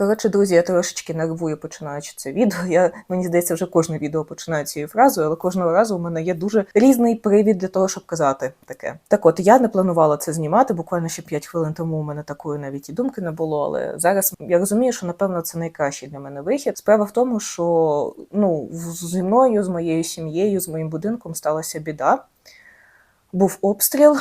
Коротше, друзі, я трошечки нервую, починаючи це відео. Я мені здається, вже кожне відео починаю цією фразою, але кожного разу у мене є дуже різний привід для того, щоб казати таке. Так, от я не планувала це знімати. Буквально ще 5 хвилин тому у мене такої навіть і думки не було. Але зараз я розумію, що напевно це найкращий для мене вихід. Справа в тому, що ну зі мною, з моєю сім'єю, з моїм будинком сталася біда. Був обстріл.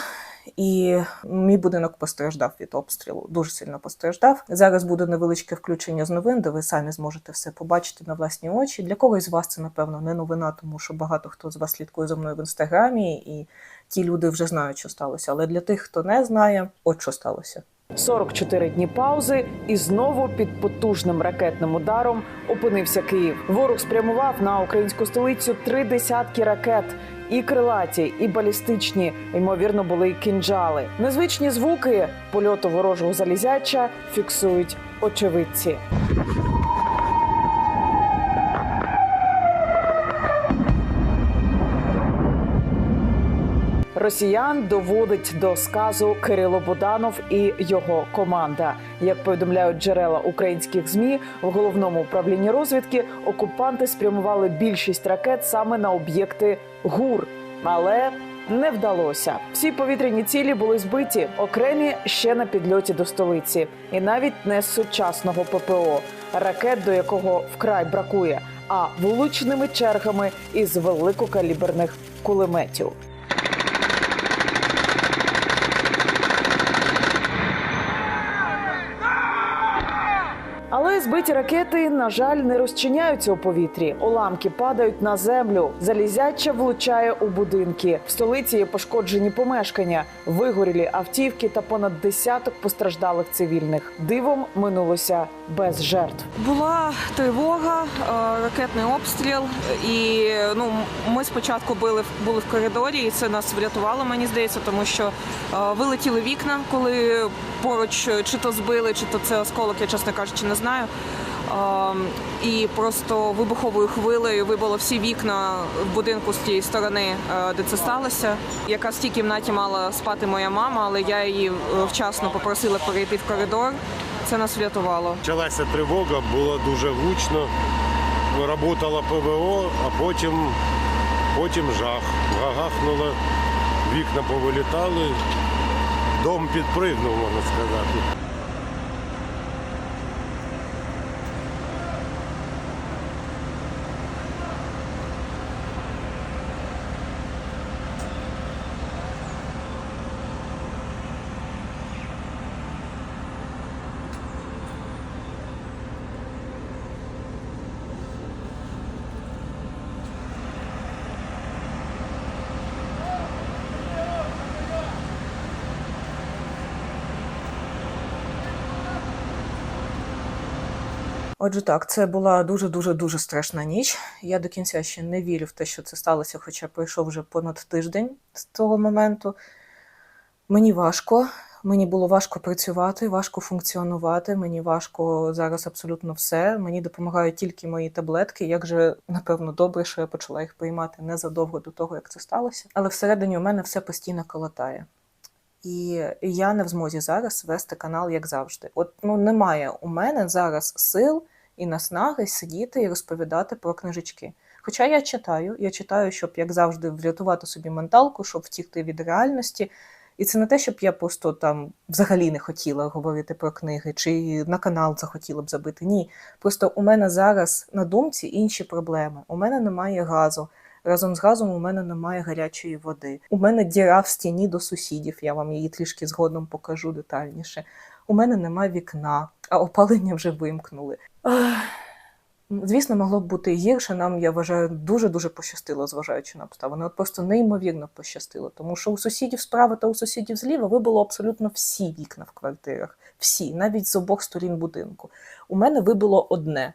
І мій будинок постраждав від обстрілу, дуже сильно постраждав. Зараз буде невеличке включення з новин, де ви самі зможете все побачити на власні очі. Для когось з вас це напевно не новина, тому що багато хто з вас слідкує за мною в інстаграмі, і ті люди вже знають, що сталося. Але для тих, хто не знає, от що сталося. 44 дні паузи, і знову під потужним ракетним ударом опинився Київ. Ворог спрямував на українську столицю три десятки ракет. І крилаті, і балістичні, ймовірно, були й кінжали. Незвичні звуки польоту ворожого залізяча фіксують очевидці. Росіян доводить до сказу Кирило Буданов і його команда. Як повідомляють джерела українських змі, в головному управлінні розвідки окупанти спрямували більшість ракет саме на об'єкти ГУР, але не вдалося. Всі повітряні цілі були збиті, окремі ще на підльоті до столиці, і навіть не з сучасного ППО, ракет до якого вкрай бракує, а вуличними чергами із великокаліберних кулеметів. Але збиті ракети, на жаль, не розчиняються у повітрі. Уламки падають на землю. Залізяча влучає у будинки. В столиці є пошкоджені помешкання, вигорілі автівки та понад десяток постраждалих цивільних. Дивом минулося без жертв. Була тривога, е, ракетний обстріл, і ну ми спочатку були в- були в коридорі, і це нас врятувало, мені здається, тому що е, вилетіли вікна, коли поруч чи то збили, чи то це осколок, я чесно кажучи, не знаю. Е, І просто вибуховою хвилею вибило всі вікна в будинку з тієї сторони, е, де це сталося. Якраз в тій кімнаті мала спати моя мама, але я її е, вчасно попросила перейти в коридор. Це нас врятувало. Почалася тривога, було дуже гучно. Работало ПВО, а потім, потім жах. Гахнуло, вікна повилітали, дом підпригнув, можна сказати. Отже, так, це була дуже дуже дуже страшна ніч. Я до кінця ще не вірю в те, що це сталося, хоча пройшов вже понад тиждень з того моменту. Мені важко. Мені було важко працювати, важко функціонувати. Мені важко зараз абсолютно все. Мені допомагають тільки мої таблетки. Як же напевно добре, що я почала їх приймати незадовго до того, як це сталося. Але всередині у мене все постійно колотає. І я не в змозі зараз вести канал, як завжди. От ну немає у мене зараз сил і наснаги сидіти і розповідати про книжечки. Хоча я читаю, я читаю, щоб як завжди врятувати собі менталку, щоб втікти від реальності. І це не те, щоб я просто там взагалі не хотіла говорити про книги, чи на канал захотіла б забити. Ні. Просто у мене зараз на думці інші проблеми. У мене немає газу. Разом з газом у мене немає гарячої води. У мене діра в стіні до сусідів. Я вам її трішки згодом покажу детальніше. У мене немає вікна, а опалення вже вимкнули. Звісно, могло б бути гірше. Нам, я вважаю, дуже-дуже пощастило, зважаючи на обставини. От просто неймовірно пощастило. Тому що у сусідів справа та у сусідів зліва вибило абсолютно всі вікна в квартирах. Всі, навіть з обох сторін будинку. У мене вибило одне,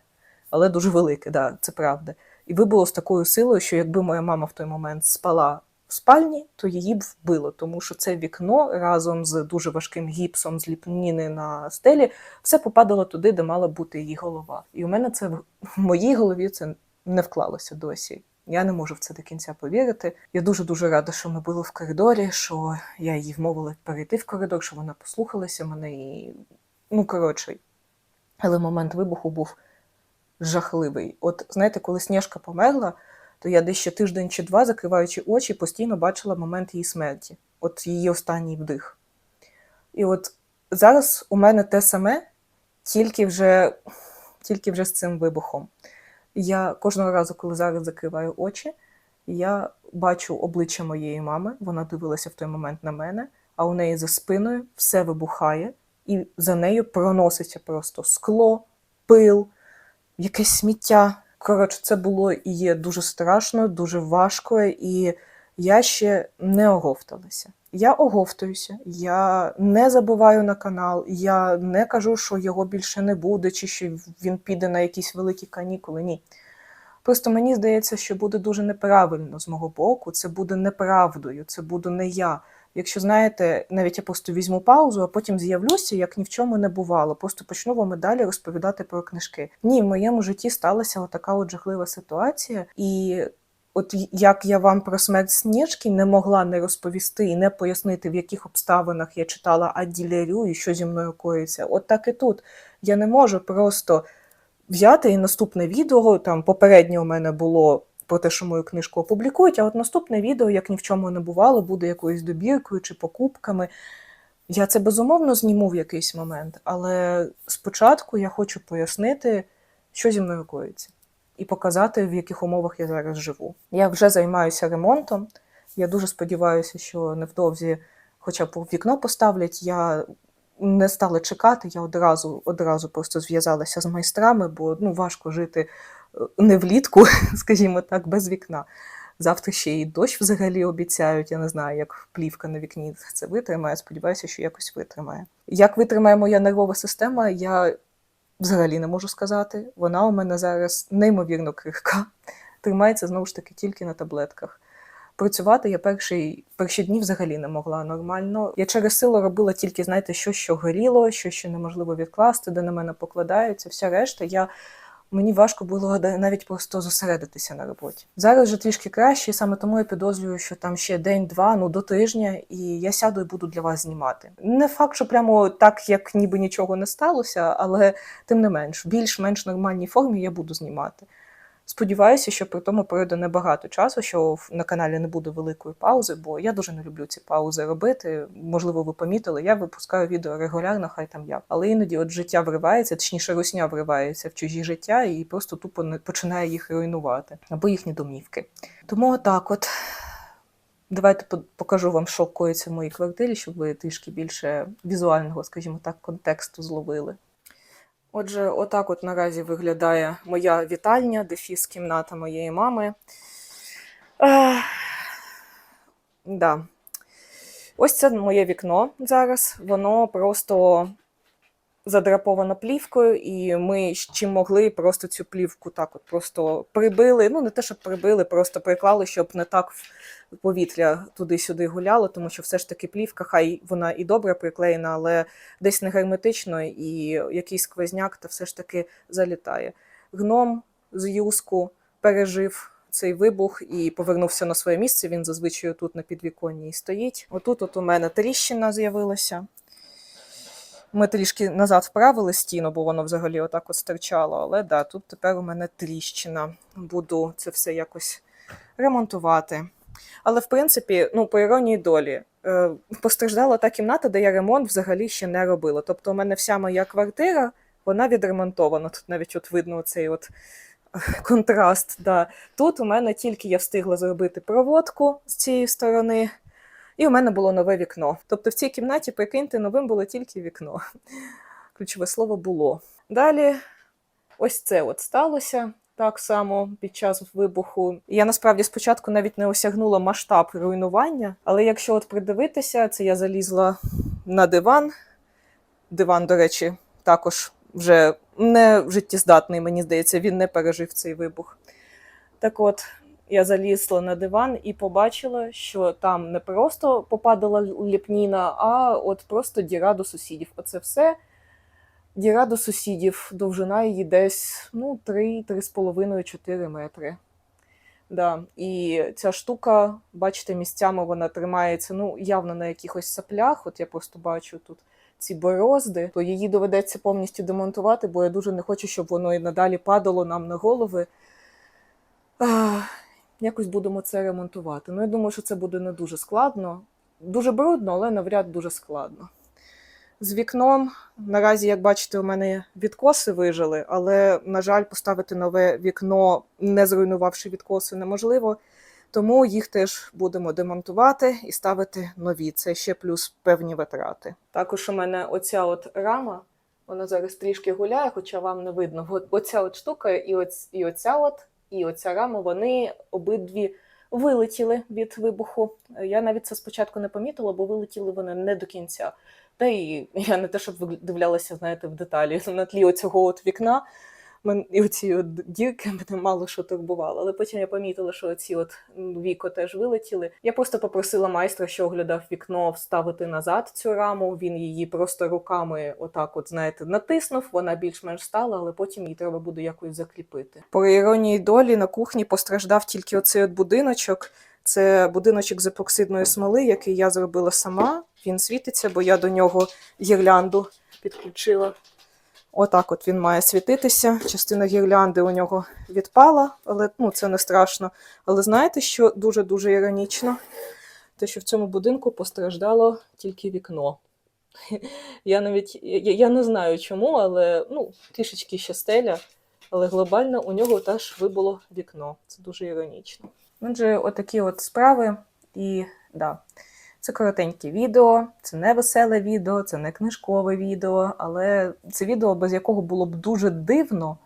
але дуже велике, да, це правда. І вибило з такою силою, що якби моя мама в той момент спала в спальні, то її б вбило, тому що це вікно разом з дуже важким гіпсом з ліпніни на стелі все попадало туди, де мала бути її голова. І у мене це в моїй голові це не вклалося досі. Я не можу в це до кінця повірити. Я дуже дуже рада, що ми були в коридорі, що я її вмовила перейти в коридор, що вона послухалася мене і ну коротше. Але момент вибуху був жахливий. От знаєте, коли Сніжка померла, то я десь ще тиждень чи два, закриваючи очі, постійно бачила момент її смерті, от її останній вдих. І от зараз у мене те саме, тільки вже, тільки вже з цим вибухом. Я кожного разу, коли зараз закриваю очі, я бачу обличчя моєї мами, вона дивилася в той момент на мене, а у неї за спиною все вибухає, і за нею проноситься просто скло, пил, якесь сміття. Коротше, це було і є дуже страшно, дуже важко, і я ще не оговталася. Я оговтуюся, я не забуваю на канал, я не кажу, що його більше не буде, чи що він піде на якісь великі канікули. Ні. Просто мені здається, що буде дуже неправильно з мого боку, це буде неправдою, це буду не я. Якщо знаєте, навіть я просто візьму паузу, а потім з'явлюся, як ні в чому не бувало. Просто почну вам і далі розповідати про книжки. Ні, в моєму житті сталася отака от жахлива ситуація, і от як я вам про смерть Сніжки не могла не розповісти і не пояснити, в яких обставинах я читала Адділярю і що зі мною коїться. От так і тут. Я не можу просто взяти і наступне відео, там попереднє у мене було про те, що мою книжку опублікують, а от наступне відео, як ні в чому не бувало, буде якоюсь добіркою чи покупками. Я це безумовно зніму в якийсь момент, але спочатку я хочу пояснити, що зі мною коїться, і показати, в яких умовах я зараз живу. Я вже займаюся ремонтом. Я дуже сподіваюся, що невдовзі хоча б вікно поставлять. Я не стала чекати, я одразу, одразу просто зв'язалася з майстрами, бо ну, важко жити не влітку, скажімо так, без вікна. Завтра ще і дощ взагалі обіцяють. Я не знаю, як плівка на вікні це витримає. Сподіваюся, що якось витримає. Як витримає моя нервова система, я взагалі не можу сказати. Вона у мене зараз неймовірно крихка. Тримається знову ж таки тільки на таблетках. Працювати я перші, перші дні взагалі не могла нормально. Я через силу робила тільки, знаєте, що що горіло, що що неможливо відкласти, де на мене покладаються. Вся решта, я мені важко було навіть просто зосередитися на роботі. Зараз вже трішки краще, і саме тому я підозрюю, що там ще день-два, ну до тижня, і я сяду і буду для вас знімати. Не факт, що прямо так, як ніби нічого не сталося, але тим не менш, більш-менш нормальній формі я буду знімати. Сподіваюся, що при тому пройде небагато часу, що на каналі не буде великої паузи, бо я дуже не люблю ці паузи робити. Можливо, ви помітили, я випускаю відео регулярно, хай там як. Але іноді от життя вривається, точніше, русня вривається в чужі життя і просто тупо не- починає їх руйнувати або їхні домівки. Тому отак от. Давайте по- покажу вам, що коїться в моїй квартирі, щоб ви трішки більше візуального, скажімо так, контексту зловили. Отже, отак от наразі виглядає моя вітальня, дефіс кімната моєї мами. А, да. Ось це моє вікно зараз. Воно просто задраповано плівкою, і ми чим могли просто цю плівку так от просто прибили. Ну, не те, щоб прибили, просто приклали, щоб не так повітря туди-сюди гуляло, тому що все ж таки плівка, хай вона і добре приклеєна, але десь не герметично, і якийсь сквозняк та все ж таки залітає. Гном з юску пережив цей вибух і повернувся на своє місце. Він зазвичай тут на підвіконні і стоїть. Отут от у мене тріщина з'явилася. Ми трішки назад вправили стіну, бо воно взагалі отак от стирчало. Але да, тут тепер у мене тріщина. Буду це все якось ремонтувати. Але в принципі, ну, по іронії долі, е, постраждала та кімната, де я ремонт взагалі ще не робила. Тобто, у мене вся моя квартира, вона відремонтована. Тут навіть от видно цей от е, контраст. Да. Тут у мене тільки я встигла зробити проводку з цієї сторони, і у мене було нове вікно. Тобто в цій кімнаті, прикиньте, новим було тільки вікно. Ключове слово було. Далі, ось це от сталося так само під час вибуху. Я насправді спочатку навіть не осягнула масштаб руйнування, але якщо от придивитися, це я залізла на диван. Диван, до речі, також вже не життєздатний, мені здається, він не пережив цей вибух. Так от, я залізла на диван і побачила, що там не просто попадала ліпніна, а от просто діра до сусідів. Оце все діра до сусідів. Довжина її десь ну, 3-3,5-4 метри. Да. І ця штука, бачите, місцями вона тримається ну, явно на якихось саплях. От я просто бачу тут ці борозди, то її доведеться повністю демонтувати, бо я дуже не хочу, щоб воно і надалі падало нам на голови. Ах, якось будемо це ремонтувати. Ну, я думаю, що це буде не дуже складно. Дуже брудно, але навряд дуже складно. З вікном наразі, як бачите, у мене відкоси вижили, але, на жаль, поставити нове вікно, не зруйнувавши відкоси, неможливо. Тому їх теж будемо демонтувати і ставити нові. Це ще плюс певні витрати. Також у мене оця от рама, вона зараз трішки гуляє, хоча вам не видно. Оця от штука і, оць, і оця от, і оця рама, вони обидві вилетіли від вибуху. Я навіть це спочатку не помітила, бо вилетіли вони не до кінця. Та і я не те, щоб дивлялася, знаєте, в деталі на тлі оцього от вікна. Мен, і оці от дірки мене мало що турбувало. Але потім я помітила, що оці от віко теж вилетіли. Я просто попросила майстра, що оглядав вікно, вставити назад цю раму. Він її просто руками, отак, от знаєте, натиснув. Вона більш-менш стала, але потім її треба буде якось закріпити. По іронії долі на кухні постраждав тільки оцей от будиночок. Це будиночок з епоксидної смоли, який я зробила сама. Він світиться, бо я до нього гірлянду підключила. Отак от він має світитися. Частина гірлянди у нього відпала, але ну, це не страшно. Але знаєте, що дуже-дуже іронічно? Те, що в цьому будинку постраждало тільки вікно. Я навіть я, я не знаю чому, але ну, трішечки ще стеля, але глобально у нього теж вибуло вікно. Це дуже іронічно. Отже, отакі от справи. І да, це коротеньке відео, це не веселе відео, це не книжкове відео, але це відео, без якого було б дуже дивно,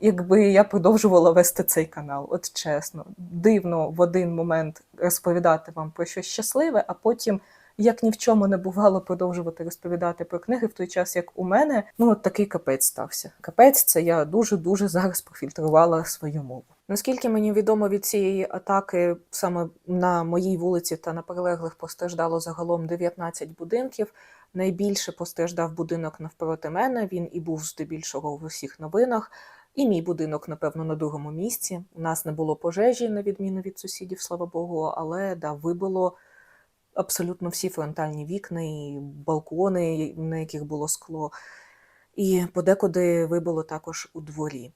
якби я продовжувала вести цей канал. От чесно, дивно в один момент розповідати вам про щось щасливе, а потім, як ні в чому не бувало, продовжувати розповідати про книги в той час, як у мене, ну от такий капець стався. Капець, це я дуже-дуже зараз профільтрувала свою мову. Наскільки мені відомо від цієї атаки, саме на моїй вулиці та на прилеглих постраждало загалом 19 будинків. Найбільше постраждав будинок навпроти мене. Він і був здебільшого в усіх новинах. І мій будинок, напевно, на другому місці. У нас не було пожежі, на відміну від сусідів, слава Богу, але да, вибило абсолютно всі фронтальні вікна і балкони, на яких було скло. І подекуди вибило також у дворі.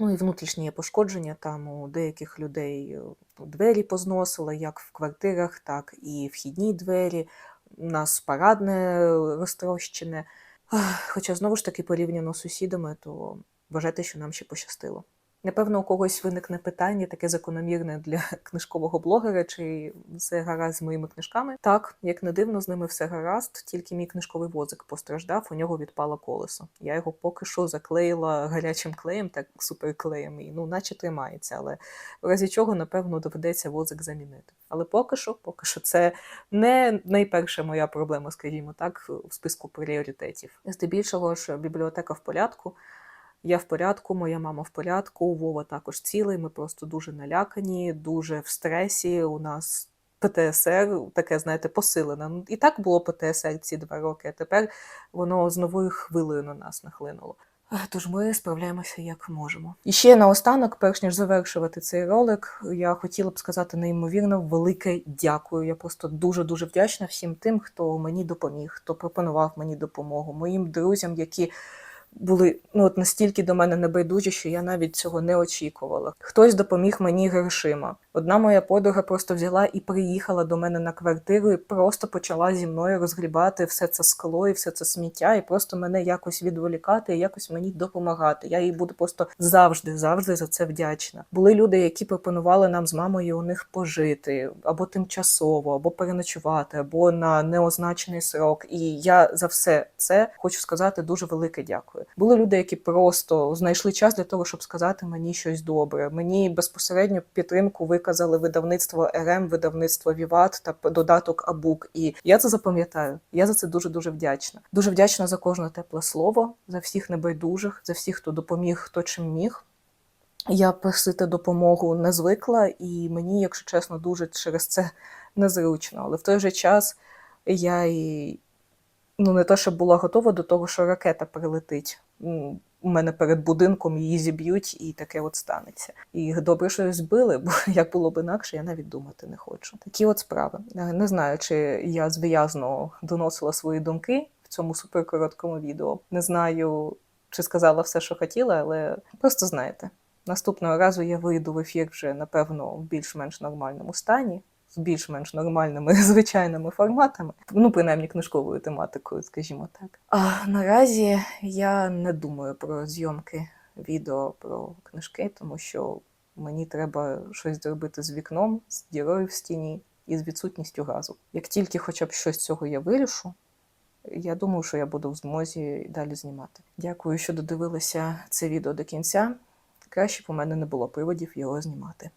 Ну і внутрішні пошкодження. Там у деяких людей е, двері позносило, як в квартирах, так і вхідні двері. У нас парадне розтрощене. Хоча, знову ж таки, порівняно з сусідами, то вважайте, що нам ще пощастило. Напевно, у когось виникне питання, таке закономірне для книжкового блогера, чи все гаразд з моїми книжками. Так, як не дивно, з ними все гаразд, тільки мій книжковий возик постраждав, у нього відпало колесо. Я його поки що заклеїла гарячим клеєм, так суперклеєм, і ну, наче тримається, але в разі чого, напевно, доведеться возик замінити. Але поки що, поки що, це не найперша моя проблема, скажімо так, в списку пріоритетів. Здебільшого ж бібліотека в порядку. Я в порядку, моя мама в порядку, Вова також цілий. Ми просто дуже налякані, дуже в стресі. У нас ПТСР таке, знаєте, посилене. Ну, І так було ПТСР ці два роки, а тепер воно з новою хвилею на нас нахлинуло. Тож ми справляємося як можемо. І ще наостанок, перш ніж завершувати цей ролик, я хотіла б сказати неймовірно велике дякую. Я просто дуже дуже вдячна всім тим, хто мені допоміг, хто пропонував мені допомогу, моїм друзям, які були ну от настільки до мене небайдужі, що я навіть цього не очікувала. Хтось допоміг мені грошима. Одна моя подруга просто взяла і приїхала до мене на квартиру і просто почала зі мною розгрібати все це скло і все це сміття, і просто мене якось відволікати, і якось мені допомагати. Я їй буду просто завжди, завжди за це вдячна. Були люди, які пропонували нам з мамою у них пожити або тимчасово, або переночувати, або на неозначений срок. І я за все це хочу сказати дуже велике дякую. Були люди, які просто знайшли час для того, щоб сказати мені щось добре. Мені безпосередньо підтримку виказали видавництво РМ, видавництво Віват та додаток Абук. І я це запам'ятаю. Я за це дуже дуже вдячна. Дуже вдячна за кожне тепле слово, за всіх небайдужих, за всіх, хто допоміг, хто чим міг. Я просити допомогу не звикла, і мені, якщо чесно, дуже через це незручно. Але в той же час я і ну не то, щоб була готова до того, що ракета прилетить. У мене перед будинком її зіб'ють, і таке от станеться. І добре, що збили, бо як було б інакше, я навіть думати не хочу. Такі от справи. Е, Не знаю, чи я зв'язно доносила свої думки в цьому суперкороткому відео. Не знаю, чи сказала все, що хотіла, але просто знаєте. Наступного разу я вийду в ефір вже, напевно, в більш-менш нормальному стані, з більш-менш нормальними звичайними форматами, ну, принаймні книжковою тематикою, скажімо так. А наразі я не думаю про зйомки відео про книжки, тому що мені треба щось зробити з вікном, з дірою в стіні і з відсутністю газу. Як тільки хоча б щось з цього я вирішу, я думаю, що я буду в змозі далі знімати. Дякую, що додивилися це відео до кінця. Краще б у мене не було приводів його знімати.